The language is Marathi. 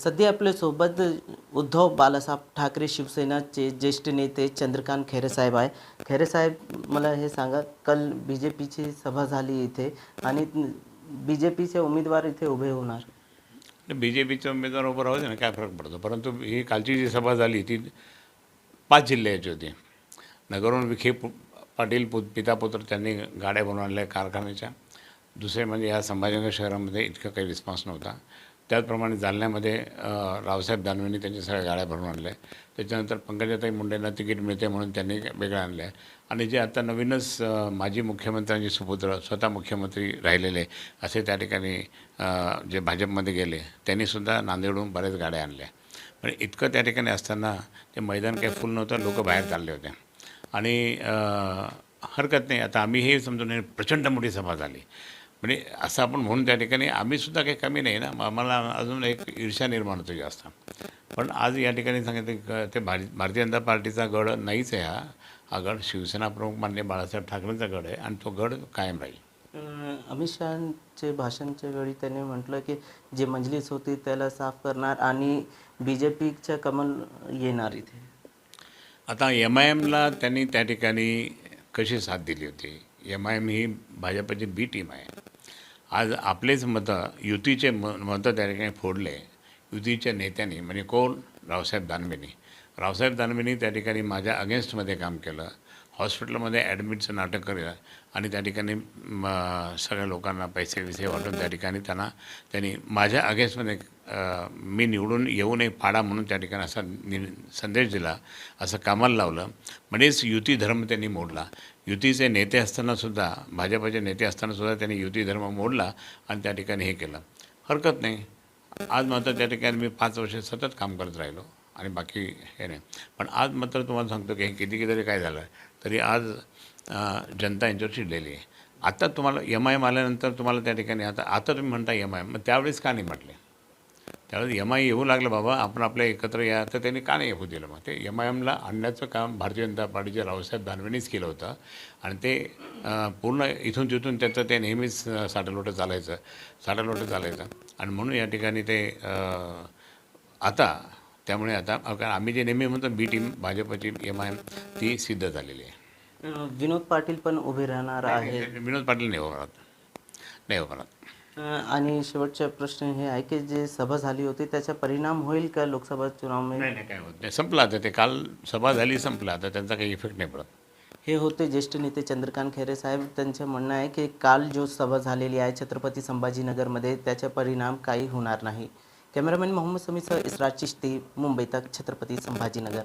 सध्या आपल्यासोबत उद्धव बाळासाहेब ठाकरे शिवसेनाचे ज्येष्ठ नेते चंद्रकांत खैरे साहेब आहे. खैरेसाहेब मला हे सांगा कल बी जे पीची सभा झाली इथे आणि बी जे पीचे उमेदवार इथे उभे होणार. बी जे पीचे उमेदवार उभं राहू दे ना काय फरक पडतो? परंतु ही कालची जी सभा झाली ती पाच जिल्ह्याची होती. नगरहून विखे पाटील पु पितापुत्र त्यांनी गाड्या बनवल्या कारखान्याच्या. दुसरे म्हणजे या संभाजीनगर शहरामध्ये इतकं काही रिस्पॉन्स नव्हता. त्याचप्रमाणे जालन्यामध्ये रावसाहेब दानवेंनी त्यांच्या सगळ्या गाड्या भरून आणल्या. त्याच्यानंतर पंकजाताई मुंडेंना तिकीट मिळते म्हणून त्यांनी वेगळं आणलं आहे आणि जे आता नवीनच माजी मुख्यमंत्र्यांचे सुपुत्र स्वतः मुख्यमंत्री राहिलेले असे त्या ठिकाणी जे भाजपमध्ये गेले त्यांनीसुद्धा नांदेडहून बऱ्याच गाड्या आणल्या. पण इतकं त्या ठिकाणी असताना ते मैदान काही फुल नव्हतं लोक बाहेर चालले होते. आणि हरकत नाही. आता आम्ही हे समजून प्रचंड मोठी सभा झाली. म्हणजे असं आपण म्हणून त्या ठिकाणी आम्हीसुद्धा काही कमी नाही ना. मला अजून एक ईर्ष्या निर्माण होतो जास्त. पण आज या ठिकाणी सांगितलं की ते भारी भारतीय जनता पार्टीचा गड नाहीच आहे हा. हा गड शिवसेना प्रमुख मान्य बाळासाहेब ठाकरेंचा गड आहे आणि तो गड कायम राहील. अमित शहाचे भाषणच्या वेळी त्यांनी म्हटलं की जे मजलिस होती त्याला साफ करणार आणि बी जे पीच्या कमल येणार इथे. आता एम आय एमला त्यांनी त्या ठिकाणी कशी साथ दिली होती? एम आय एम ही भाजपची बी टीम आहे. आज आपलेच मतं युतीचे म मतं त्या ठिकाणी फोडले. युतीच्या नेत्यांनी म्हणजे कोण? रावसाहेब दानवेनी. रावसाहेब दानवेंनी त्या ठिकाणी माझ्या अगेन्स्टमध्ये काम केलं. हॉस्पिटलमध्ये ॲडमिटचं नाटक केलं आणि त्या ठिकाणी म, सगळ्या लोकांना पैसे विसे वाटून त्या ठिकाणी त्यांना त्यांनी माझ्या अगेन्स्टमध्ये मी निवडून येऊ नये पाडा म्हणून त्या ठिकाणी असा नि संदेश दिला असं कामाला लावलं. म्हणजेच युती धर्म त्यांनी मोडला. युतीचे नेते असतानासुद्धा भाजपाचे नेते असतानासुद्धा त्यांनी युती धर्म मोडला आणि त्या ठिकाणी हे केलं. हरकत नाही. आज मात्र त्या ठिकाणी मी पाच वर्ष सतत काम करत राहिलो. आणि बाकी हे नाही. पण आज मात्र तुम्हाला सांगतो की हे किती किती काय झालं तरी आज जनता यांच्यावर चिडलेली आहे. आता तुम्हाला एम आय एम आल्यानंतर तुम्हाला त्या ठिकाणी आता आता तुम्ही म्हणता एम आय एम मग त्यावेळेस का नाही म्हटले? त्यावेळेस एम आय येऊ लागलं बाबा आपण आपल्या एकत्र या तर त्यांनी का नाही येऊ दिलं? मग ते एम आय एमला आणण्याचं काम भारतीय जनता पार्टीच्या रावसाहेब दानवेनीच केलं होतं. आणि ते पूर्ण इथून तिथून त्याचं ते नेहमीच अं, चालायचं साठालोटं चालायचं. आणि म्हणून या ठिकाणी ते आता त्यामुळे आता कारण आम्ही जे नेहमी म्हणतो बी टीम भाजपची एम आय एम ती सिद्ध झालेली आहे. विनोद पाटील पण उभे राहणार आहे विनोद पाटील नाही होणार नाही होणार अं, आणि शेवटचा प्रश्न हे आहे की जे सभा झाली होती त्याचा परिणाम होईल का लोकसभा चुनाव नाही नाही काय होत नाही. संपलं आता ते. काल सभा झाली संपलं. आता त्यांचा काही इफेक्ट नाही पडत. हे होते ज्येष्ठ नेते चंद्रकांत खैरे साहेब. त्यांचं म्हणणं आहे की काल जो सभा झालेली आहे छत्रपती संभाजीनगरमध्ये त्याचा परिणाम काही होणार नाही. कॅमेरामॅन मोहम्मद समीसह इस्राज चिश्ती मुंबई तक छत्रपती संभाजीनगर.